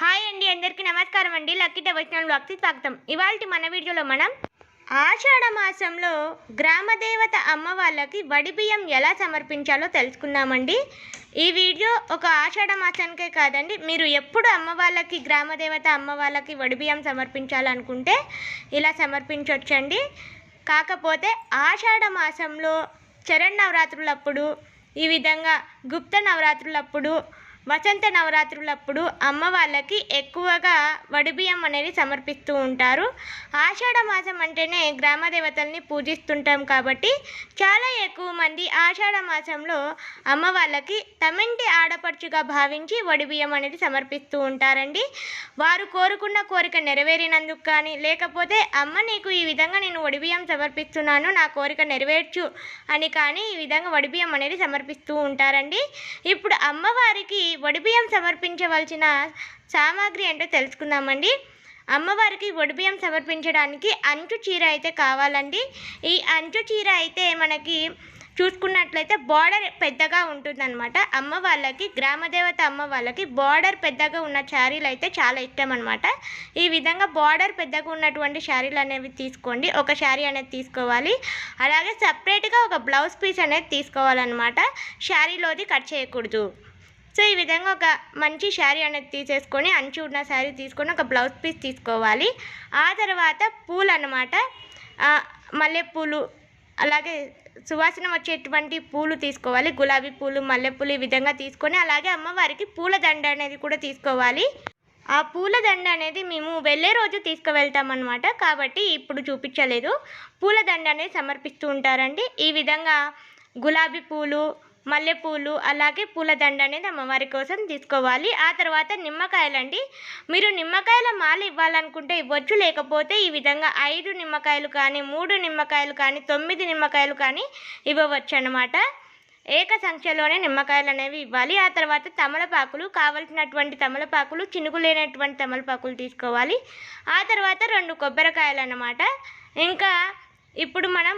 Hi అండి అందరికీ నమస్కారం అండి. లక్కీ డెవోషనల్ బ్లాగ్కి స్వాగతం. ఇవాళ మన వీడియోలో మనం ఆషాఢ మాసంలో గ్రామదేవత అమ్మ వాళ్ళకి వడి బియ్యం ఎలా సమర్పించాలో తెలుసుకుందామండి. ఈ వీడియో ఒక ఆషాఢ మాసానికే కాదండి. మీరు ఎప్పుడు అమ్మ వాళ్ళకి గ్రామదేవత అమ్మ వాళ్ళకి వడి బియ్యం సమర్పించాలనుకుంటే ఇలా సమర్పించవచ్చండి కాకపోతే ఆషాఢ మాసంలో చరణ్ నవరాత్రులప్పుడు ఈ విధంగా గుప్త నవరాత్రులప్పుడు వసంత నవరాత్రులప్పుడు అమ్మ వాళ్ళకి ఎక్కువగా వడిబియ్యం అనేది సమర్పిస్తూ ఉంటారు. ఆషాఢ మాసం అంటేనే గ్రామ దేవతల్ని పూజిస్తుంటాం కాబట్టి చాలా ఎక్కువ మంది ఆషాఢ మాసంలో అమ్మ వాళ్ళకి తమింటి ఆడపడుచుగా భావించి వడిబియ్యం అనేది సమర్పిస్తూ ఉంటారండి. వారు కోరుకున్న కోరిక నెరవేరినందుకు కానీ లేకపోతే అమ్మ నీకు ఈ విధంగా నేను వడిబియ్యం సమర్పిస్తున్నాను నా కోరిక నెరవేర్చు అని కానీ ఈ విధంగా వడిబియ్యం అనేది సమర్పిస్తూ ఉంటారండి. ఇప్పుడు అమ్మవారికి వడిబియ్యం సమర్పించవలసిన సామాగ్రి ఏంటో తెలుసుకుందామండి. అమ్మవారికి వడిబియ్యం సమర్పించడానికి అంచు చీర అయితే కావాలండి. ఈ అంచు చీర అయితే మనకి చూసుకున్నట్లయితే బార్డర్ పెద్దగా ఉంటుందన్నమాట. అమ్మ వాళ్ళకి గ్రామదేవత అమ్మ వాళ్ళకి బార్డర్ పెద్దగా ఉన్న శారీలు అయితే చాలా ఇష్టం అనమాట ఈ విధంగా బార్డర్ పెద్దగా ఉన్నటువంటి శారీలు అనేవి తీసుకోండి. ఒక శారీ అనేది తీసుకోవాలి. అలాగే సపరేట్గా ఒక బ్లౌజ్ పీస్ అనేది తీసుకోవాలన్నమాట. శారీలోది కట్ చేయకూడదు. సో ఈ విధంగా ఒక మంచి శారీ అనేది తీసేసుకొని అంచు ఉన్న శారీ తీసుకొని ఒక బ్లౌజ్ పీస్ తీసుకోవాలి. ఆ తర్వాత పూలు అన్నమాట. మల్లెపూలు అలాగే సువాసన వచ్చేటువంటి పూలు తీసుకోవాలి. గులాబీ పూలు మల్లెపూలు ఈ విధంగా తీసుకొని అలాగే అమ్మవారికి పూల దండ అనేది కూడా తీసుకోవాలి. ఆ పూల దండ అనేది మేము వెళ్ళే రోజు తీసుకువెళ్తామన్నమాట. కాబట్టి ఇప్పుడు చూపించలేదు. పూల దండ అనేది సమర్పిస్తూ ఉంటారండి. ఈ విధంగా గులాబీ పూలు మల్లెపూలు అలాగే పూలదండ అనేది అమ్మవారి కోసం తీసుకోవాలి. ఆ తర్వాత నిమ్మకాయలండి. మీరు నిమ్మకాయల మాల ఇవ్వాలనుకుంటే ఇవ్వచ్చు. లేకపోతే ఈ విధంగా ఐదు నిమ్మకాయలు కానీ మూడు నిమ్మకాయలు కానీ తొమ్మిది నిమ్మకాయలు కానీ ఇవ్వవచ్చు అన్నమాట ఏక సంఖ్యలోనే నిమ్మకాయలు అనేవి ఇవ్వాలి. ఆ తర్వాత తమలపాకులు కావలసినటువంటి తమలపాకులు చినుకు లేనటువంటి తమలపాకులు తీసుకోవాలి. ఆ తర్వాత రెండు కొబ్బరికాయలు అన్నమాట ఇంకా ఇప్పుడు మనం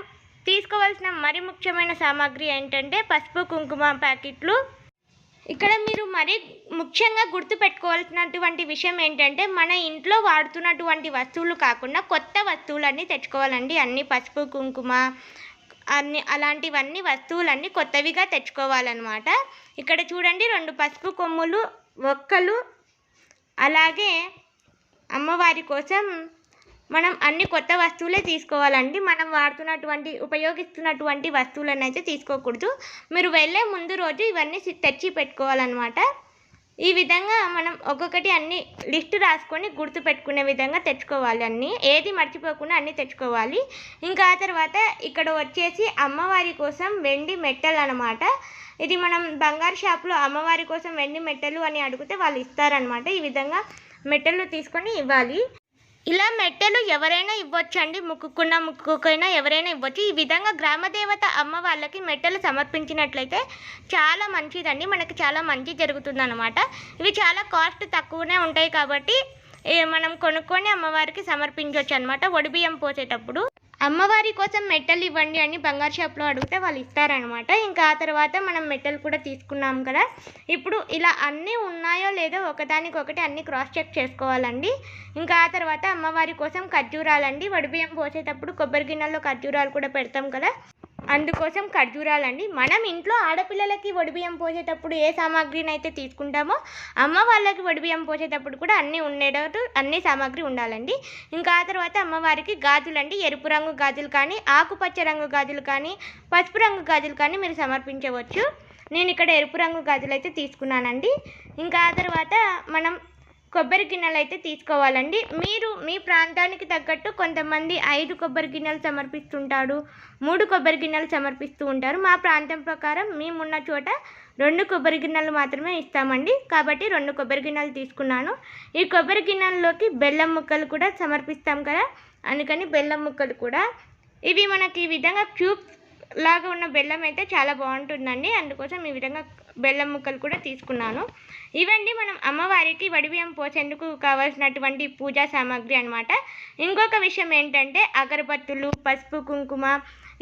తీసుకోవాల్సిన మరి ముఖ్యమైన సామాగ్రి ఏంటంటే పసుపు కుంకుమ ప్యాకెట్లు. ఇక్కడ మీరు మరి ముఖ్యంగా గుర్తుపెట్టుకోవాల్సినటువంటి విషయం ఏంటంటే మన ఇంట్లో వాడుతున్నటువంటి వస్తువులు కాకుండా కొత్త వస్తువులన్నీ తెచ్చుకోవాలండి. అన్ని పసుపు కుంకుమ అన్ని అలాంటివన్నీ వస్తువులన్నీ కొత్తవిగా తెచ్చుకోవాలన్నమాట. ఇక్కడ చూడండి రెండు పసుపు కొమ్ములు ఒక్కలు. అలాగే అమ్మవారి కోసం మనం అన్ని కొత్త వస్తువులే తీసుకోవాలండి. మనం వాడుతున్నటువంటి ఉపయోగిస్తున్నటువంటి వస్తువులను అయితే తీసుకోకూడదు. మీరు వెళ్ళే ముందు రోజు ఇవన్నీ తెచ్చి పెట్టుకోవాలన్నమాట. ఈ విధంగా మనం ఒక్కొక్కటి అన్ని లిస్ట్ రాసుకొని గుర్తు పెట్టుకునే విధంగా తెచ్చుకోవాలి అన్నీ. ఏది మర్చిపోకుండా అన్నీ తెచ్చుకోవాలి. ఇంకా ఆ తర్వాత ఇక్కడ వచ్చేసి అమ్మవారి కోసం వెండి మెట్టలు అనమాట ఇది మనం బంగారు షాప్లో అమ్మవారి కోసం వెండి మెట్టలు అని అడిగితే వాళ్ళు ఇస్తారనమాట ఈ విధంగా మెట్టలు తీసుకొని ఇవ్వాలి. ఇలా మెట్టెలు ఎవరైనా ఇవ్వచ్చు అండి ముక్కుకున్న ముక్కుకైనా ఎవరైనా ఇవ్వచ్చు. ఈ విధంగా గ్రామదేవత అమ్మ వాళ్ళకి మెట్టెలు సమర్పించినట్లయితే చాలా మంచిదండి. మనకి చాలా మంచి జరుగుతుందన్నమాట. ఇవి చాలా కాస్ట్ తక్కువనే ఉంటాయి కాబట్టి మనం కొనుక్కొని అమ్మవారికి సమర్పించవచ్చు అనమాట ఒడిబియ్యం పోసేటప్పుడు. అమ్మవారి కోసం మెట్టలు ఇవ్వండి అని బంగారు షాప్లో అడిగితే వాళ్ళు ఇస్తారనమాట ఇంకా ఆ తర్వాత మనం మెట్టలు కూడా తీసుకున్నాం కదా. ఇప్పుడు ఇలా అన్నీ ఉన్నాయో లేదో ఒకదానికొకటి అన్ని క్రాస్ చెక్ చేసుకోవాలండి. ఇంకా ఆ తర్వాత అమ్మవారి కోసం ఖర్జూరాలండి. వడిబియ్యం పోసేటప్పుడు కొబ్బరి గిన్నెల్లో ఖర్జూరాలు కూడా పెడతాం కదా. అందుకోసం ఖర్జూరాలండి మనం ఇంట్లో ఆడపిల్లలకి వడిబియ్యం పోసేటప్పుడు ఏ సామాగ్రిని అయితే తీసుకుంటామో అమ్మ వాళ్ళకి వడిబియ్యం పోసేటప్పుడు కూడా అన్నీ ఉండేటట్టు అన్ని సామాగ్రి ఉండాలండి. ఇంకా ఆ తర్వాత అమ్మవారికి గాజులండి. ఎరుపు రంగు గాజులు కానీ ఆకుపచ్చ రంగు గాజులు కానీ పసుపు రంగు గాజులు కానీ మీరు సమర్పించవచ్చు. నేను ఇక్కడ ఎరుపు రంగు గాజులు అయితే తీసుకున్నానండి. ఇంకా ఆ తర్వాత మనం కొబ్బరి గిన్నెలు అయితే తీసుకోవాలండి. మీరు మీ ప్రాంతానికి తగ్గట్టు కొంతమంది ఐదు కొబ్బరి గిన్నెలు సమర్పిస్తుంటారు మూడు కొబ్బరి గిన్నెలు సమర్పిస్తూ ఉంటారు. మా ప్రాంతం ప్రకారం మేమున్న చోట రెండు కొబ్బరి గిన్నెలు మాత్రమే ఇస్తామండి. కాబట్టి రెండు కొబ్బరి గిన్నెలు తీసుకున్నాను. ఈ కొబ్బరి గిన్నెల్లోకి బెల్లం ముక్కలు కూడా సమర్పిస్తాం కదా. అందుకని బెల్లం ముక్కలు కూడా. ఇవి మనకి ఈ విధంగా క్యూబ్ లాగా ఉన్న బెల్లం అయితే చాలా బాగుంటుందండి. అందుకోసం ఈ విధంగా బెల్లం ముక్కలు కూడా తీసుకున్నాను. ఇవన్నీ మనం అమ్మవారికి వడిబియ్యం పోసేందుకు కావాల్సినటువంటి పూజా సామాగ్రి అనమాట ఇంకొక విషయం ఏంటంటే అగరబత్తులు పసుపు కుంకుమ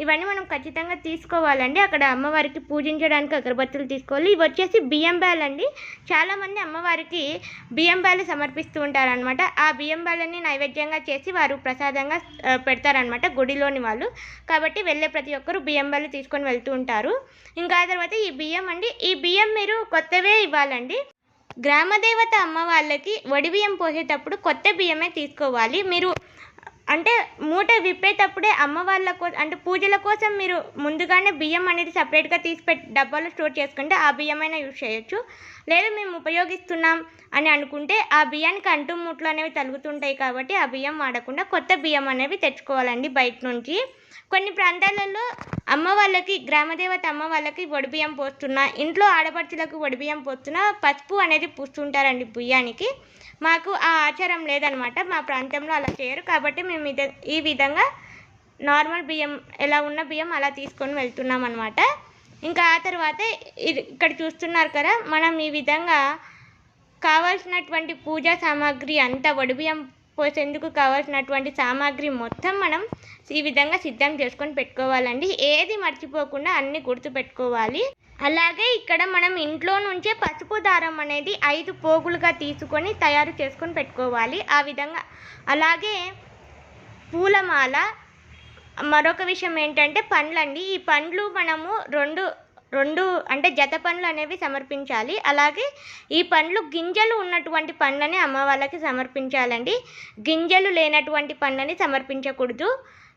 ఇవన్నీ మనం ఖచ్చితంగా తీసుకోవాలండి. అక్కడ అమ్మవారికి పూజించడానికి అగరబత్తులు తీసుకోవాలి. ఇవి వచ్చేసి బియ్యం బ్యాల్ అండి చాలామంది అమ్మవారికి బియ్యం బ్యాలు సమర్పిస్తూ ఉంటారనమాట ఆ బియ్యం బ్యాలని నైవేద్యంగా చేసి వారు ప్రసాదంగా పెడతారనమాట గుడిలోని వాళ్ళు. కాబట్టి వెళ్ళే ప్రతి ఒక్కరు బియ్యం బ్యాలు తీసుకొని వెళ్తూ ఉంటారు. ఇంకా ఆ తర్వాత ఈ బియ్యం అండి. ఈ బియ్యం మీరు కొత్తవే ఇవ్వాలండి. గ్రామదేవత అమ్మ వాళ్ళకి వడి బియ్యం పోసేటప్పుడు కొత్త బియ్యమే తీసుకోవాలి. మీరు అంటే మూట విప్పేటప్పుడే అమ్మ వాళ్ళ కోసం అంటే పూజల కోసం మీరు ముందుగానే బియ్యం అనేది సపరేట్గా తీసి పెట్టి డబ్బాలో స్టోర్ చేసుకుంటే ఆ బియ్యమైనా యూజ్ చేయొచ్చు. లేదు మేము ఉపయోగిస్తున్నాం అని అనుకుంటే ఆ బియ్యానికి అంటు మూట్లు అనేవి తలుగుతుంటాయి కాబట్టి ఆ బియ్యం వాడకుండా కొత్త బియ్యం అనేవి తెచ్చుకోవాలండి బయట నుంచి. కొన్ని ప్రాంతాలలో అమ్మ వాళ్ళకి గ్రామదేవత అమ్మ వాళ్ళకి వడిబియ్యం పోస్తున్నా ఇంట్లో ఆడపడుచులకు వడిబియ్యం పోస్తున్నా పసుపు అనేది పూస్తుంటారండి బియ్యానికి. మాకు ఆ ఆచారం లేదనమాట మా ప్రాంతంలో అలా చేయరు. కాబట్టి మేము ఇద ఈ విధంగా నార్మల్ బియ్యం ఎలా ఉన్న బియ్యం అలా తీసుకొని వెళ్తున్నాం అనమాట ఇంకా ఆ తర్వాత ఇది ఇక్కడ చూస్తున్నారు కదా మనం ఈ విధంగా కావాల్సినటువంటి పూజా సామాగ్రి అంతా వడిబియ్యం పోసేందుకు కావాల్సినటువంటి సామాగ్రి మొత్తం మనం ఈ విధంగా సిద్ధం చేసుకొని పెట్టుకోవాలండి. ఏది మర్చిపోకుండా అన్ని గుర్తు పెట్టుకోవాలి అలాగే ఇక్కడ మనం ఇంట్లో నుంచే పసుపు దారం అనేది ఐదు పోగులుగా తీసుకొని తయారు చేసుకొని పెట్టుకోవాలి. ఆ విధంగా అలాగే పూలమాల. మరొక విషయం ఏంటంటే పండ్లండి. ఈ పండ్లు మనము రెండు రెండు అంటే జత పండ్లు అనేవి సమర్పించాలి. అలాగే ఈ పండ్లు గింజలు ఉన్నటువంటి పండ్లని అమ్మ వాళ్ళకి సమర్పించాలండి. గింజలు లేనటువంటి పండ్లని సమర్పించకూడదు.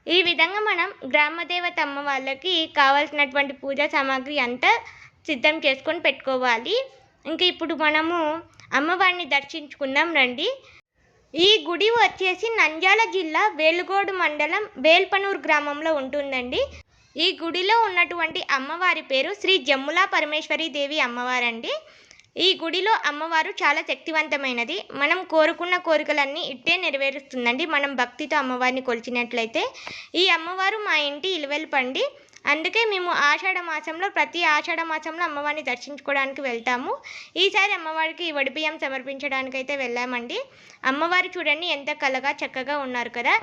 ఈ విధంగా మనం గ్రామదేవత అమ్మ వాళ్ళకి కావాల్సినటువంటి పూజా సామాగ్రి అంతా సిద్ధం చేసుకొని పెట్టుకోవాలి. ఇంకా ఇప్పుడు మనము అమ్మవారిని దర్శించుకుందాం రండి. ఈ గుడి వచ్చేసి నంద్యాల జిల్లా వేలుగోడు మండలం వేల్పనూరు గ్రామంలో ఉంటుందండి. ఈ గుడిలో ఉన్నటువంటి అమ్మవారి పేరు శ్రీ జమ్ములా పరమేశ్వరి దేవి అమ్మవారండి. ఈ గుడిలో అమ్మవారు చాలా శక్తివంతమైనది. మనం కోరుకున్న కోరికలన్నీ ఇట్టే నెరవేరుస్తుందండి. మనం భక్తితో అమ్మవారిని కొలిచినట్లయితే ఈ అమ్మవారు మా ఇంటి ఇలువెలు పండి అందుకే మేము ఆషాఢ మాసంలో ప్రతి ఆషాఢ మాసంలో అమ్మవారిని దర్శించుకోవడానికి వెళ్తాము. ఈసారి అమ్మవారికి వడిబియ్యం సమర్పించడానికి అయితే వెళ్ళామండి. అమ్మవారు చూడండి ఎంత కలగా చక్కగా ఉన్నారు కదా.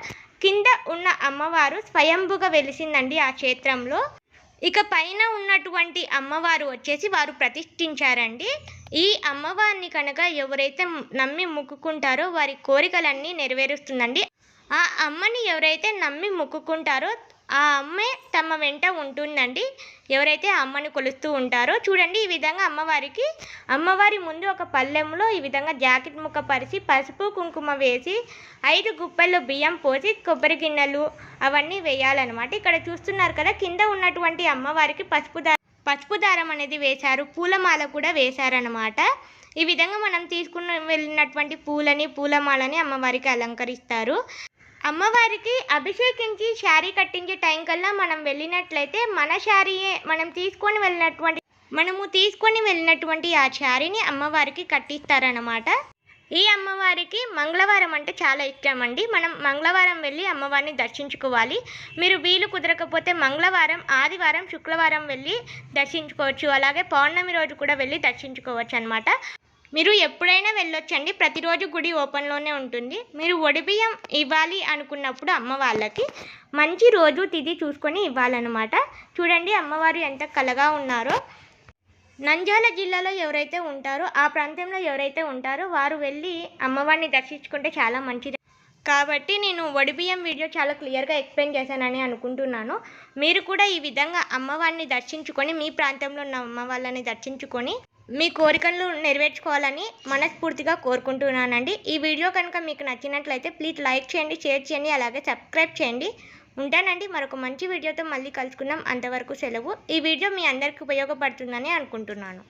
కింద ఉన్న అమ్మవారు స్వయంభుగా వెలిసిందండి ఆ క్షేత్రంలో. ఇక పైన ఉన్నటువంటి అమ్మవారు వచ్చేసి వారు ప్రతిష్ఠించారండి. ఈ అమ్మవారిని కనుక ఎవరైతే నమ్మి మొక్కుకుంటారో వారి కోరికలన్నీ నెరవేరుస్తుందండి. ఆ అమ్మని ఎవరైతే నమ్మి మొక్కుకుంటారో ఆ అమ్మే తమ వెంట ఉంటుందండి. ఎవరైతే అమ్మని కొలుస్తూ ఉంటారో చూడండి ఈ విధంగా అమ్మవారికి అమ్మవారి ముందు ఒక పళ్ళెంలో ఈ విధంగా జాకెట్ ముక్క పరిచి పసుపు కుంకుమ వేసి ఐదు గుప్పెల్లో బియ్యం పోసి కొబ్బరి గిన్నెలు అవన్నీ వేయాలన్నమాట. ఇక్కడ చూస్తున్నారు కదా కింద ఉన్నటువంటి అమ్మవారికి పసుపు దా పసుపు దారం అనేది వేశారు పూలమాల కూడా వేశారనమాట ఈ విధంగా మనం తీసుకున్న వెళ్ళినటువంటి పూలని పూలమాలని అమ్మవారికి అలంకరిస్తారు. అమ్మవారికి అభిషేకించి శారీ కట్టించే టైం కల్లా మనం వెళ్ళినట్లయితే మన శారీయే మనం తీసుకొని వెళ్ళినటువంటి మనము తీసుకొని వెళ్ళినటువంటి ఆ శారీని అమ్మవారికి కట్టిస్తారనమాట ఈ అమ్మవారికి మంగళవారం అంటే చాలా ఇష్టం అండి మనం మంగళవారం వెళ్ళి అమ్మవారిని దర్శించుకోవాలి. మీరు వీలు కుదరకపోతే మంగళవారం ఆదివారం శుక్రవారం వెళ్ళి దర్శించుకోవచ్చు. అలాగే పౌర్ణమి రోజు కూడా వెళ్ళి దర్శించుకోవచ్చు అనమాట మీరు ఎప్పుడైనా వెళ్ళొచ్చండి. ప్రతిరోజు గుడి ఓపెన్లోనే ఉంటుంది. మీరు ఒడిబియ్యం ఇవ్వాలి అనుకున్నప్పుడు అమ్మ వాళ్ళకి మంచి రోజు తిది చూసుకొని ఇవ్వాలన్నమాట. చూడండి అమ్మవారు ఎంత కలగా ఉన్నారో. నంద్యాల జిల్లాలో ఎవరైతే ఉంటారో ఆ ప్రాంతంలో ఎవరైతే ఉంటారో వారు వెళ్ళి అమ్మవారిని దర్శించుకుంటే చాలా మంచిది. కాబట్టి నేను వడిబియ్యం వీడియో చాలా క్లియర్గా ఎక్స్ప్లెయిన్ చేశానని అనుకుంటున్నాను. మీరు కూడా ఈ విధంగా అమ్మవారిని దర్శించుకొని మీ ప్రాంతంలో ఉన్న అమ్మ వాళ్ళని దర్శించుకొని మీ కోరికలను నెరవేర్చుకోవాలని మనస్ఫూర్తిగా కోరుకుంటున్నానండి. ఈ వీడియో కనుక మీకు నచ్చినట్లయితే ప్లీజ్ లైక్ చేయండి షేర్ చేయండి అలాగే సబ్స్క్రైబ్ చేయండి. ఉంటానండి. మరొక మంచి వీడియోతో మళ్ళీ కలుసుకుందాం. అంతవరకు సెలవు. ఈ వీడియో మీ అందరికీ ఉపయోగపడుతుందని అనుకుంటున్నాను.